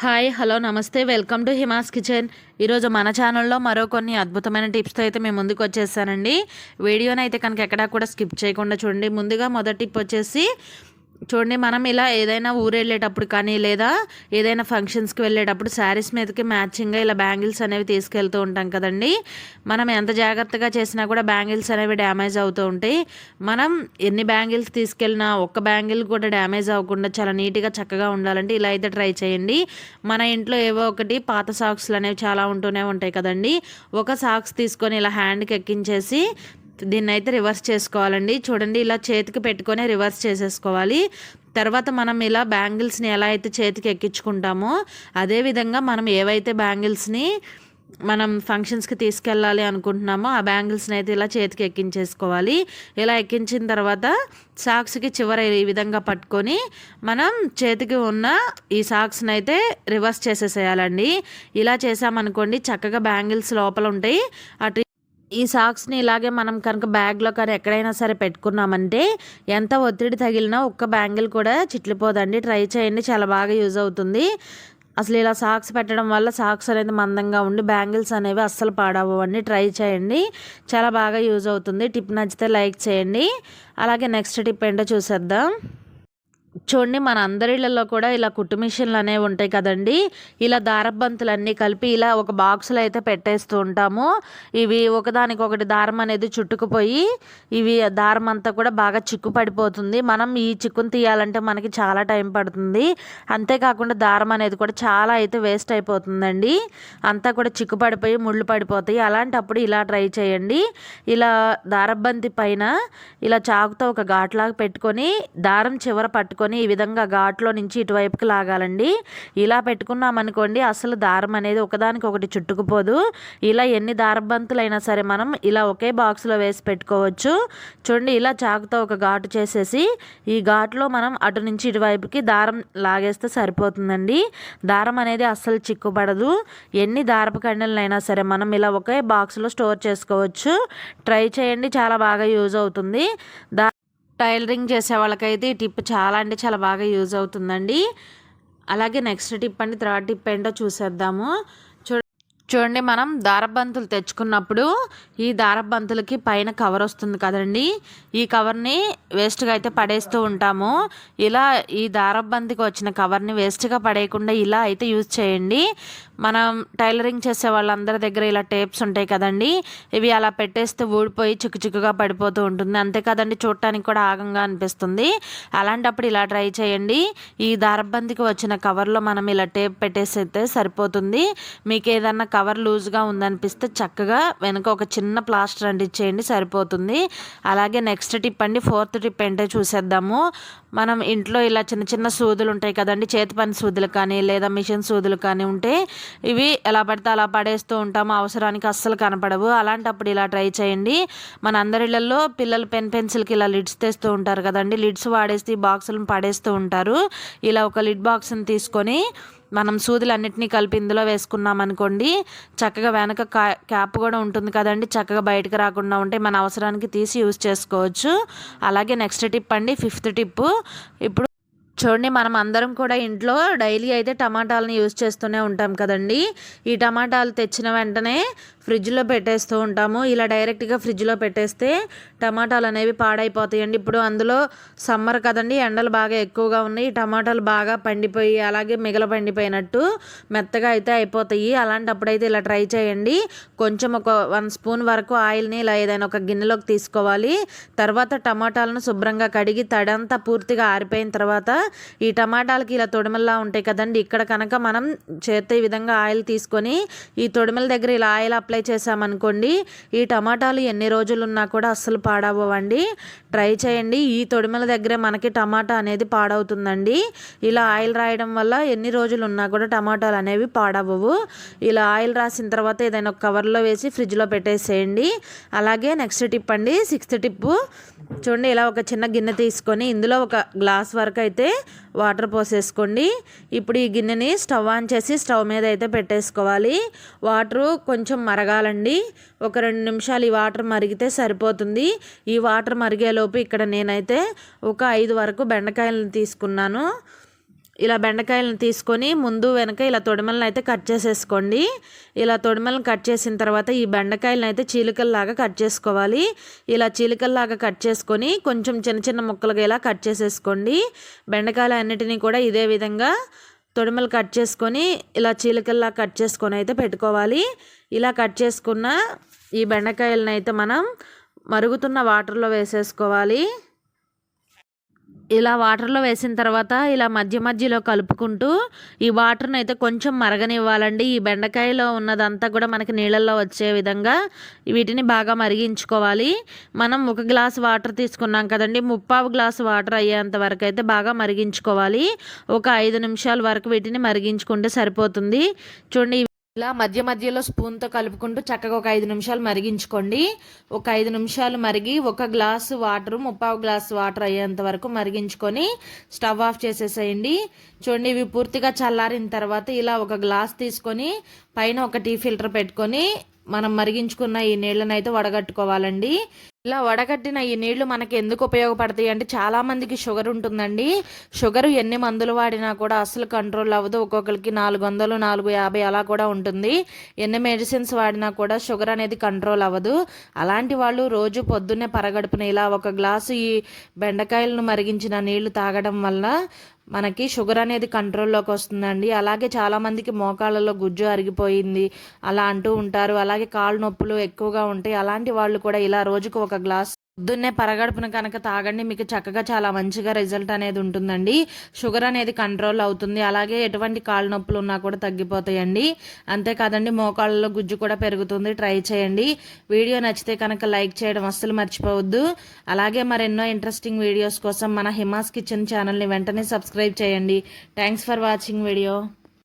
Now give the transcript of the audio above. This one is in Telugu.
హాయ్ హలో నమస్తే. Welcome to Hima's kitchen. ఈరోజు మన ఛానల్లో మరో కొన్ని అద్భుతమైన టిప్స్తో అయితే మేము ముందుకు వచ్చేసానండి. వీడియోని అయితే కనుక ఎక్కడా కూడా స్కిప్ చేయకుండా చూడండి. ముందుగా మొదటి టిప్ వచ్చేసి చూడండి మనం ఇలా ఏదైనా ఊరు వెళ్ళేటప్పుడు కానీ లేదా ఏదైనా ఫంక్షన్స్కి వెళ్ళేటప్పుడు శారీస్ మీదకి మ్యాచింగ్గా ఇలా బ్యాంగిల్స్ అనేవి తీసుకెళ్తూ ఉంటాం కదండి. మనం ఎంత జాగ్రత్తగా చేసినా కూడా బ్యాంగిల్స్ అనేవి డ్యామేజ్ అవుతూ ఉంటాయి. మనం ఎన్ని బ్యాంగిల్స్ తీసుకెళ్ళినా ఒక్క బ్యాంగిల్ కూడా డ్యామేజ్ అవ్వకుండా చాలా నీట్గా చక్కగా ఉండాలంటే ఇలా అయితే ట్రై చేయండి. మన ఇంట్లో ఏవో ఒకటి పాత సాక్స్లు అనేవి చాలా ఉంటూనే ఉంటాయి కదండి. ఒక సాక్స్ తీసుకొని ఇలా హ్యాండ్కి ఎక్కించేసి దీన్ని అయితే రివర్స్ చేసుకోవాలండి. చూడండి ఇలా చేతికి పెట్టుకొని రివర్స్ చేసేసుకోవాలి. తర్వాత మనం ఇలా బ్యాంగిల్స్ని ఎలా అయితే చేతికి ఎక్కించుకుంటామో అదేవిధంగా మనం ఏవైతే బ్యాంగిల్స్ని మనం ఫంక్షన్స్కి తీసుకెళ్ళాలి అనుకుంటున్నామో ఆ బ్యాంగిల్స్ని అయితే ఇలా చేతికి ఎక్కించేసుకోవాలి. ఇలా ఎక్కించిన తర్వాత సాక్స్కి చివర ఈ విధంగా పట్టుకొని మనం చేతికి ఉన్న ఈ సాక్స్ని అయితే రివర్స్ చేసేసేయాలండి. ఇలా చేసామనుకోండి చక్కగా బ్యాంగిల్స్ లోపల ఉంటాయి. అటు ఈ సాక్స్ని ఇలాగే మనం కనుక బ్యాగ్లో కానీ ఎక్కడైనా సరే పెట్టుకున్నామంటే ఎంత ఒత్తిడి తగిలినా ఒక్క బ్యాంగిల్ కూడా చిట్లిపోదండి. ట్రై చేయండి. చాలా బాగా యూజ్ అవుతుంది. అసలు ఇలా సాక్స్ పెట్టడం వల్ల సాక్స్ అనేది మందంగా ఉండి బ్యాంగిల్స్ అనేవి అస్సలు పాడవండి ట్రై చేయండి. చాలా బాగా యూజ్ అవుతుంది. టిప్ నచ్చితే లైక్ చేయండి. అలాగే నెక్స్ట్ టిప్ ఏంటో చూసేద్దాం. చూడండి మన అందరిళ్ళల్లో కూడా ఇలా కుట్టు మిషన్లు అనేవి ఉంటాయి కదండి. ఇలా దారబంతులన్నీ కలిపి ఇలా ఒక బాక్స్లో అయితే పెట్టేస్తూ ఉంటాము. ఇవి ఒకదానికొకటి దారం అనేది చుట్టుకుపోయి ఇవి దారం అంతా కూడా బాగా చిక్కు పడిపోతుంది మనం ఈ చిక్కును తీయాలంటే మనకి చాలా టైం పడుతుంది. అంతేకాకుండా దారం అనేది కూడా చాలా అయితే వేస్ట్ అయిపోతుందండి. అంతా కూడా చిక్కు పడిపోయి ముళ్ళు పడిపోతాయి. అలాంటప్పుడు ఇలా ట్రై చేయండి. ఇలా దారబంతి పైన ఇలా చాకుతో ఒక ఘాట్లాగా పెట్టుకొని దారం చివర పట్టుకొని ఈ విధంగా ఘాట్లో నుంచి ఇటువైపుకి లాగాలండి. ఇలా పెట్టుకున్నామనుకోండి అసలు దారం అనేది ఒకదానికి ఒకటి చుట్టుకుపోదు. ఇలా ఎన్ని దారబంతులైనా సరే మనం ఇలా ఒకే బాక్స్లో వేసి పెట్టుకోవచ్చు. చూడండి ఇలా చాకుతో ఒక ఘాటు చేసేసి ఈ ఘాట్లో మనం అటు నుంచి ఇటువైపుకి దారం లాగేస్తే సరిపోతుందండి. దారం అనేది అస్సలు చిక్కుపడదు. ఎన్ని దారపు కండలైనా సరే మనం ఇలా ఒకే బాక్స్లో స్టోర్ చేసుకోవచ్చు. ట్రై చేయండి చాలా బాగా యూజ్ అవుతుంది. దా టైలరింగ్ చేసే వాళ్ళకైతే ఈ టిప్ చాలా అంటే చాలా బాగా యూజ్ అవుతుందండి. అలాగే నెక్స్ట్ టిప్ అండి థర్డ్ టిప్ ఏంటో చూసేద్దాము. చూ చూడండి మనం దారబంతులు తెచ్చుకున్నప్పుడు ఈ దారబంతులకి పైన కవర్ వస్తుంది కదండి. ఈ కవర్ని వేస్ట్గా అయితే పడేస్తూ ఉంటాము. ఇలా ఈ దారబంతికి వచ్చిన కవర్ని వేస్ట్గా పడేయకుండా ఇలా అయితే యూజ్ చేయండి. మనం టైలరింగ్ చేసే వాళ్ళందరి దగ్గర ఇలా టేప్స్ ఉంటాయి కదండి. ఇవి అలా పెట్టేస్తే ఊడిపోయి చిక్కు చిక్కుగా పడిపోతూ ఉంటుంది. అంతే కదండి చూడటానికి కూడా ఆగంగా అనిపిస్తుంది. అలాంటప్పుడు ఇలా ట్రై చేయండి. ఈ దారబంతికి వచ్చిన కవర్లో మనం ఇలా టేప్ పెట్టేసైతే సరిపోతుంది. మీకు ఏదన్నా కవర్ లూజ్గా ఉందనిపిస్తే చక్కగా వెనుక ఒక చిన్న ప్లాస్టర్ అంటించేయండి సరిపోతుంది. అలాగే నెక్స్ట్ టిప్ అండి ఫోర్త్ టిప్ ఏంటో చూసేద్దాము. మనం ఇంట్లో ఇలా చిన్న చిన్న సూదులు ఉంటాయి కదండి చేతి పని సూదులు కానీ లేదా మిషన్ సూదులు కానీ ఉంటే ఇవి ఎలా పడితే అలా పడేస్తూ ఉంటాము అవసరానికి అస్సలు కనపడవు. అలాంటప్పుడు ఇలా ట్రై చేయండి. మన అందరిళ్ళల్లో పిల్లలు పెన్ పెన్సిల్కి ఇలా లిడ్స్ తెస్తూ ఉంటారు కదండి. లిడ్స్ వాడేసి బాక్సులను పడేస్తూ ఉంటారు. ఇలా ఒక లిడ్ బాక్స్ని తీసుకొని మనం సూదులన్నింటినీ కలిపి ఇందులో వేసుకున్నాం అనుకోండి చక్కగా వెనక క్యాప్ కూడా ఉంటుంది కదండి. చక్కగా బయటకు రాకుండా ఉంటే మన అవసరానికి తీసి యూజ్ చేసుకోవచ్చు. అలాగే నెక్స్ట్ టిప్ అండి ఫిఫ్త్ టిప్ ఇప్పుడు చూడండి మనం అందరం కూడా ఇంట్లో డైలీ అయితే టమాటాలను యూజ్ చేస్తూనే ఉంటాం కదండి. ఈ టమాటాలు తెచ్చిన వెంటనే ఫ్రిడ్జ్లో పెట్టేస్తూ ఉంటాము. ఇలా డైరెక్ట్గా ఫ్రిడ్జ్లో పెట్టేస్తే టమాటాలు అనేవి పాడైపోతాయండి. ఇప్పుడు అందులో సమ్మర్ కదండి ఎండలు బాగా ఎక్కువగా ఉన్నాయి. టమాటాలు బాగా పండిపోయి అలాగే మిగల పండిపోయినట్టు మెత్తగా అయితే అయిపోతాయి. అలాంటప్పుడు అయితే ఇలా ట్రై చేయండి. కొంచెం ఒక వన్ స్పూన్ వరకు ఆయిల్ని ఇలా ఏదైనా ఒక గిన్నెలోకి తీసుకోవాలి. తర్వాత టమాటాలను శుభ్రంగా కడిగి తడంతా పూర్తిగా ఆరిపోయిన తర్వాత ఈ టమాటాలకి ఇలా తొడిమల్లా ఉంటాయి కదండి. ఇక్కడ కనుక మనం చేత్తో ఈ విధంగా ఆయిల్ తీసుకొని ఈ తొడిమల దగ్గర ఇలా ఆయిల్ అప్లై చేసామనుకోండి ఈ టమాటాలు ఎన్ని రోజులు ఉన్నా కూడా అస్సలు పాడవండి ట్రై చేయండి. ఈ తొడిమల దగ్గరే మనకి టమాటా అనేది పాడవుతుందండి. ఇలా ఆయిల్ రాయడం వల్ల ఎన్ని రోజులు ఉన్నా కూడా టమాటాలు అనేవి పాడవ్వవు ఇలా ఆయిల్ రాసిన తర్వాత ఏదైనా ఒక కవర్లో వేసి ఫ్రిడ్జ్లో పెట్టేసేయండి. అలాగే నెక్స్ట్ టిప్ అండి సిక్స్త్ టిప్పు. చూడండి ఇలా ఒక చిన్న గిన్నె తీసుకొని ఇందులో ఒక గ్లాస్ వరకు అయితే వాటర్ పోసేసుకోండి. ఇప్పుడు ఈ గిన్నెని స్టవ్ ఆన్ చేసి స్టవ్ మీద అయితే పెట్టేసుకోవాలి. వాటరు కొంచెం మరగాలండి. ఒక రెండు నిమిషాలు ఈ వాటర్ మరిగితే సరిపోతుంది. ఈ వాటర్ మరిగేలోపు ఇక్కడ నేనైతే ఒక ఐదు వరకు బెండకాయలను తీసుకున్నాను. ఇలా బెండకాయలను తీసుకొని ముందు వెనక ఇలా తొడిమలను అయితే కట్ చేసేసుకోండి. ఇలా తొడిమలను కట్ చేసిన తర్వాత ఈ బెండకాయలను అయితే చీలికల్లాగా కట్ చేసుకోవాలి. ఇలా చీలికల్లాగా కట్ చేసుకొని కొంచెం చిన్న చిన్న ముక్కలుగా ఇలా కట్ చేసేసుకోండి. బెండకాయలు అన్నిటినీ కూడా ఇదే విధంగా తొడిమలు కట్ చేసుకొని ఇలా చీలికల్లా కట్ చేసుకొని అయితే పెట్టుకోవాలి. ఇలా కట్ చేసుకున్న ఈ బెండకాయలను అయితే మనం మరుగుతున్న వాటర్లో వేసేసుకోవాలి. ఇలా వాటర్లో వేసిన తర్వాత ఇలా మధ్య మధ్యలో కలుపుకుంటూ ఈ వాటర్ని అయితే కొంచెం మరగనివ్వాలండి. ఈ బెండకాయలో ఉన్నదంతా కూడా మనకి నీళ్ళల్లో వచ్చే విధంగా వీటిని బాగా మరిగించుకోవాలి. మనం ఒక గ్లాస్ వాటర్ తీసుకున్నాం కదండి. ముప్పావు గ్లాస్ వాటర్ అయ్యేంత వరకు అయితే బాగా మరిగించుకోవాలి. ఒక ఐదు నిమిషాల వరకు వీటిని మరిగించుకుంటే సరిపోతుంది. చూడండి ఇలా మధ్య మధ్యలో స్పూన్తో కలుపుకుంటూ చక్కగా ఒక ఐదు నిమిషాలు మరిగించుకోండి. ఒక ఐదు నిమిషాలు మరిగి ఒక గ్లాసు వాటర్ ముప్పావు గ్లాసు వాటర్ అయ్యేంత వరకు మరిగించుకొని స్టవ్ ఆఫ్ చేసేసేయండి. చూడండి ఇవి పూర్తిగా చల్లారిన తర్వాత ఇలా ఒక గ్లాస్ తీసుకొని పైన ఒక టీ ఫిల్టర్ పెట్టుకొని మనం మరిగించుకున్న ఈ నీళ్ళని అయితే వడగట్టుకోవాలండి. ఇలా వడగట్టిన ఈ నీళ్ళు మనకి ఎందుకు ఉపయోగపడతాయి అంటే చాలా మందికి షుగర్ ఉంటుందండి. షుగర్ ఎన్ని మందులు వాడినా కూడా అసలు కంట్రోల్ అవ్వదు. ఒక్కొక్కరికి నాలుగు వందలు నాలుగు యాభై అలా కూడా ఉంటుంది. ఎన్ని మెడిసిన్స్ వాడినా కూడా షుగర్ అనేది కంట్రోల్ అవ్వదు. అలాంటి వాళ్ళు రోజు పొద్దున్నే పరగడుపున ఇలా ఒక గ్లాసు ఈ బెండకాయలను మరిగించిన నీళ్ళు తాగడం వల్ల మనకి షుగర్ అనేది కంట్రోల్లోకి వస్తుందండి. అలాగే చాలామందికి మోకాళ్ళలో గుజ్జు అరిగిపోయింది అలా అంటూ ఉంటారు. అలాగే కాళ్ళు నొప్పులు ఎక్కువగా ఉంటాయి. అలాంటి వాళ్ళు కూడా ఇలా రోజుకు ఒక గ్లాస్ పొద్దున్నే పరగడుపున కనుక తాగండి మీకు చక్కగా చాలా మంచిగా రిజల్ట్ అనేది ఉంటుందండి. షుగర్ అనేది కంట్రోల్ అవుతుంది. అలాగే ఎటువంటి కాళ్ళ నొప్పులు ఉన్నా కూడా తగ్గిపోతాయండి. అంతేకాదండి మోకాళ్ళలో గుజ్జు కూడా పెరుగుతుంది. ట్రై చేయండి. వీడియో నచ్చితే కనుక లైక్ చేయడం అస్సలు మర్చిపోవద్దు. అలాగే మరెన్నో ఇంట్రెస్టింగ్ వీడియోస్ కోసం మన హిమాస్ కిచెన్ ఛానల్ని వెంటనే సబ్స్క్రైబ్ చేయండి. Thanks for watching video